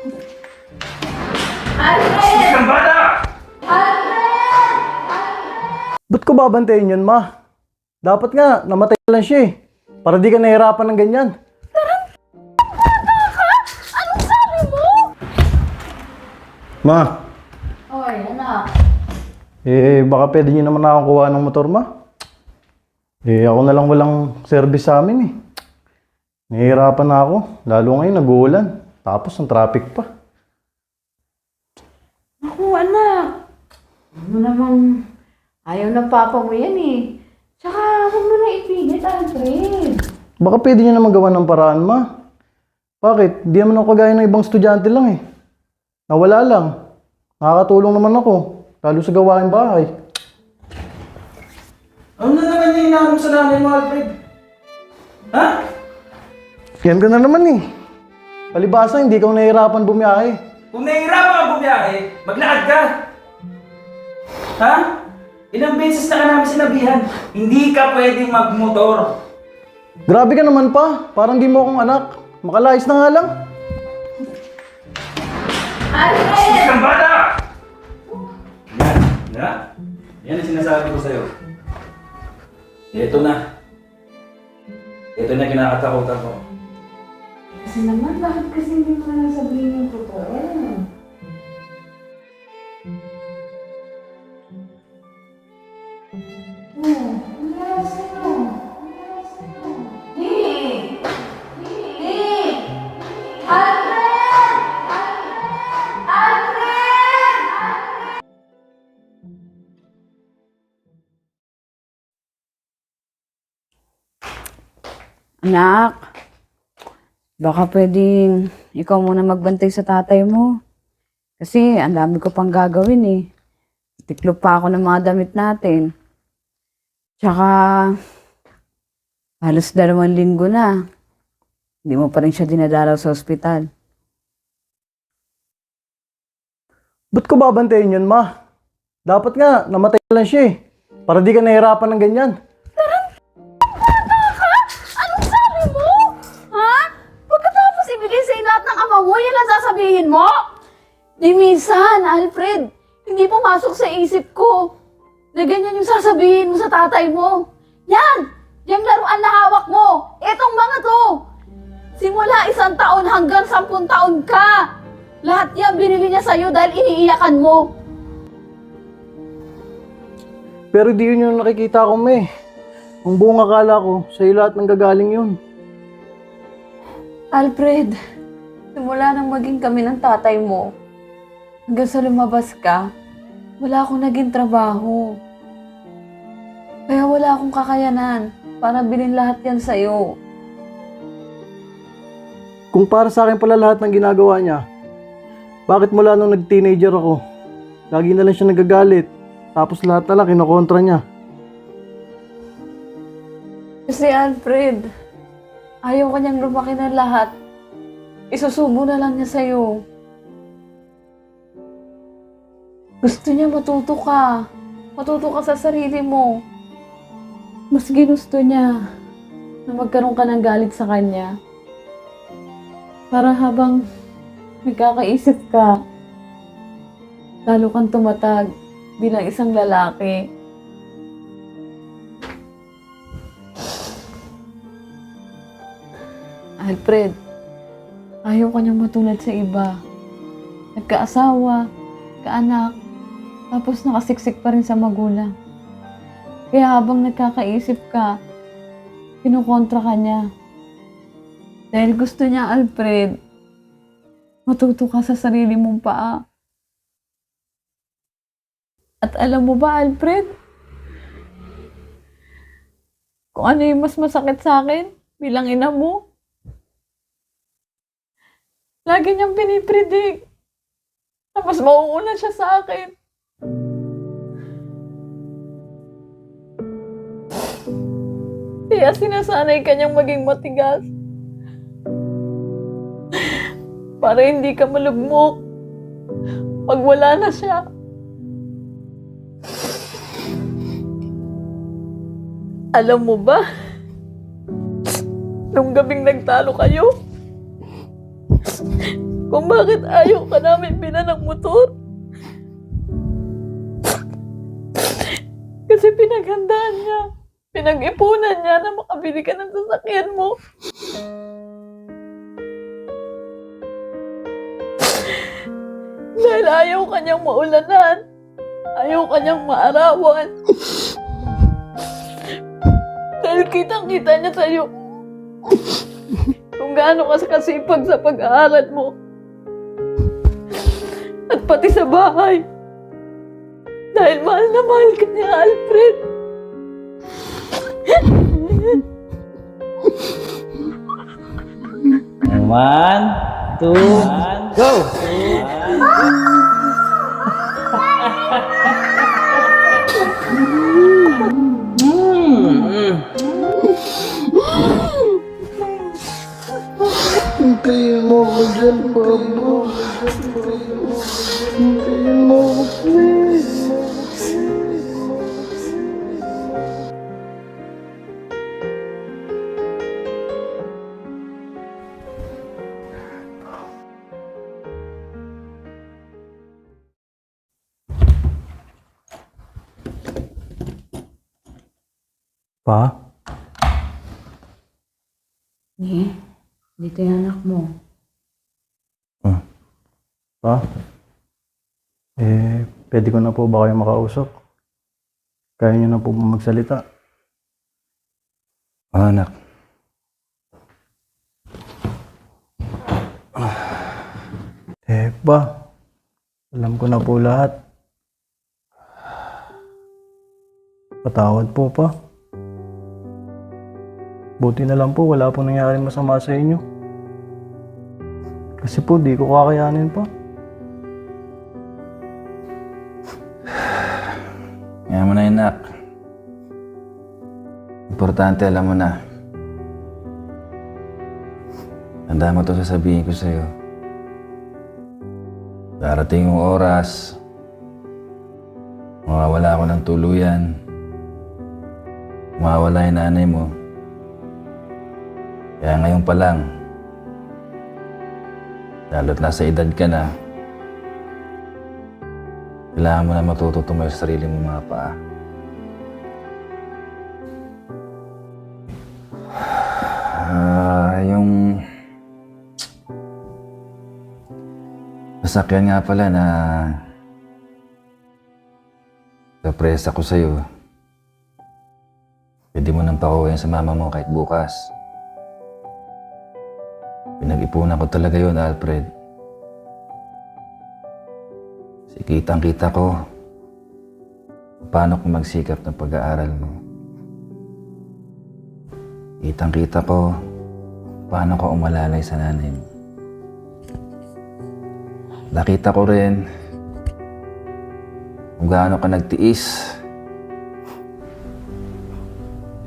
Alfred! Ang bata! Alfred! Ba't ko babantayin yun, ma? Dapat nga, namatay lang siya eh. Para di ka nahirapan ng ganyan. Anong sabi mo? Ma, Oy, anak. eh baka pwede niyo naman ako kuha ng motor, ma. Eh ako na lang walang service sa amin eh. Nahihirapan na ako. Lalo ngayon nag-uulan. Tapos ang traffic pa. Ako, anak. Ano namang... Ayaw ng papa mo yan eh. Tsaka, huwag mo na ipilit, Alfred. Baka pwede niyo naman gawa ng paraan, ma. Bakit? Di naman ako kagaya ng ibang estudyante lang eh. Nawala lang. Nakakatulong naman ako. Lalo sa gawain bahay. Ano na naman yung inaanong sa nanay mo, Alfred? Ha? Yan ka na naman eh. Palibasa, hindi ka nahihirapan bumiyahe. Kung nahihirapan ka bumiyahe, maglakad ka. Ha? Ilang beses na ka namin sinabihan, hindi ka pwedeng magmotor. Grabe ka naman pa. Parang di mo akong anak. Makalayas na nga lang. Alfred! Ang bata! Yan. Yan. Yan ang sinasabi ko sa'yo. Ito na. Ito na kinakatakutan ko. Kasi naman, bakit kasi hindi mo na sabihin yung totoo? Oh, ang lakas sa'yo. Hey! Hey! Alfred! Alfred! Anak, baka pwedeng ikaw muna magbantay sa tatay mo. Kasi ang dami ko pang gagawin eh. Tiklop pa ako ng mga damit natin. Tsaka, halos dalawang linggo na. Hindi mo pa rin siya dinadalaw sa ospital. Ba't ko babantayin yun, ma? Dapat nga, namatay lang siya eh. Para di ka nahihirapan ng ganyan. Sasabihin mo? Di minsan, Alfred, hindi pumasok sa isip ko na ganyan yung sasabihin mo sa tatay mo. Yan! Yung laruan na hawak mo! Itong mga to! Simula isang taon hanggang sampung taon ka! Lahat yan binili niya sa'yo dahil iniiyakan mo. Pero di yun yung nakikita ko, me. Ang buong akala ko, sa'yo lahat ng gagaling yun. Alfred, simula nang maging kami ng tatay mo, hanggang sa lumabas ka, wala akong naging trabaho. Kaya wala akong kakayanan para bilhin lahat yan sa'yo. Kung para sa akin pala lahat ng ginagawa niya, bakit mula nung nag-teenager ako, lagi na lang siya nagagalit, tapos lahat na lang kinokontra niya. Kasi Alfred, ayaw kanyang lumaki na lahat. Isusubo na lang niya sa'yo. Gusto niya matuto ka. Matuto ka sa sarili mo. Mas ginusto niya na magkaroon ka ng galit sa kanya. Para habang nagkakaisip ka, lalo kang tumatag bilang isang lalaki. Alfred, ayaw ka matulad sa iba. Nagkaasawa, kaanak, tapos nakasiksik pa rin sa magulang. Kaya habang nagkakaisip ka, kinukontra ka niya. Dahil gusto niya, Alfred, matuto ka sa sarili mong paa. At alam mo ba, Alfred? Kung ano yung mas masakit sa akin bilang ina mo? Lagi niyang pinipredict. Tapos mauuna siya sa akin. Kaya sinasanay ka niyang maging matigas. Para hindi ka malugmok. Pag wala na siya. Alam mo ba? Nung gabing nagtalo kayo, kung bakit ayaw ka namin bilan ng motor. Kasi pinaghandaan niya. Pinag-ipunan niya na makabili ka ng sasakyan mo. Dahil ayaw kanyang maulanan. Ayaw kanyang maarawan. Dahil kitang-kita niya sa'yo kung gaano ka kasipag sa pag-aaral mo. At pati sa bahay. Dahil mahal na mahal ka niya, Alfred. One, two, go! Ako dyan, Pablo. Hintayin mo. Pa? Eh, dito yung anak mo. Pa? Eh, pwede ko na po ba kayo makausap? Kaya niyo na po magsalita? Oh, anak. Eh, pa. Alam ko na po lahat. Patawad po, pa. Buti na lang po, wala po nangyari masama sa inyo. Kasi po, di ko kakayanin pa. Kaya mo na yun. Importante, alam mo na. Tanda mo to sasabihin ko sa'yo. Darating yung oras. Mawawala ako ng tuluyan. Mawawala yung nanay mo. Kaya ngayon pa lang, lalo't nasa edad ka na, kailangan mo na matuto tumayo sa sarili mo mga paa. Ah, yung... Sasakyan nga pala na... Surpresa ko sa'yo. Pwede mo nang pakuhin sa mama mo kahit bukas. Pinag-ipunan ko talaga yun, Alfred. Kitang-kita ko paano ko magsikap ng pag-aaral mo. Kitang-kita ko paano ka umalalay sa nanay mo. Nakita ko rin kung gaano ka nagtiis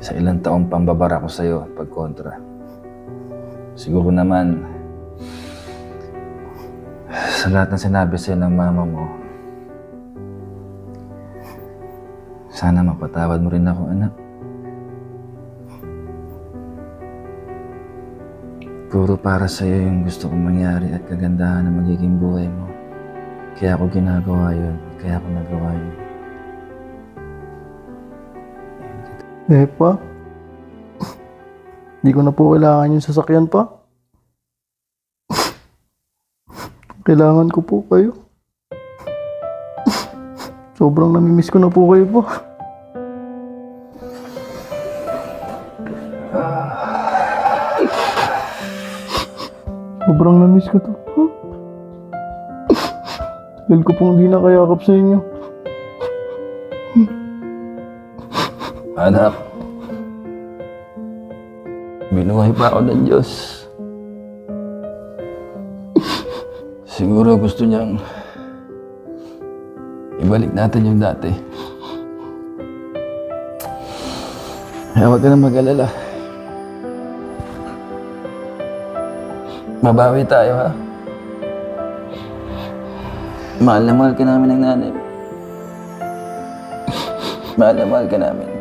sa ilang taong pambabara ko sa'yo at pagkontra. Siguro naman, sa lahat ng sinabi sa'yo ng mama mo, sana mapatawad mo rin ako, anak. Puro para sa'yo yung gusto kong mangyari at kagandahan ng magiging buhay mo. Kaya ako ginagawa yun. Kaya ako nagawa yun. Eh, pa? Hindi ko na po kailangan yung sasakyan pa. Kailangan ko po kayo. Sobrang namimiss ko na po kayo po. Sobrang namiss ko to. Huh? Tagal ko pong di nakayakap sa inyo. Anak, binuhay pa ako ng Diyos. Siguro gusto niyang ibalik natin yung dati. Kaya huwag ka na mag-alala. Mabawi tayo, ha? Mahal na mahal ka namin ng nanay. Mahal na mahal ka namin.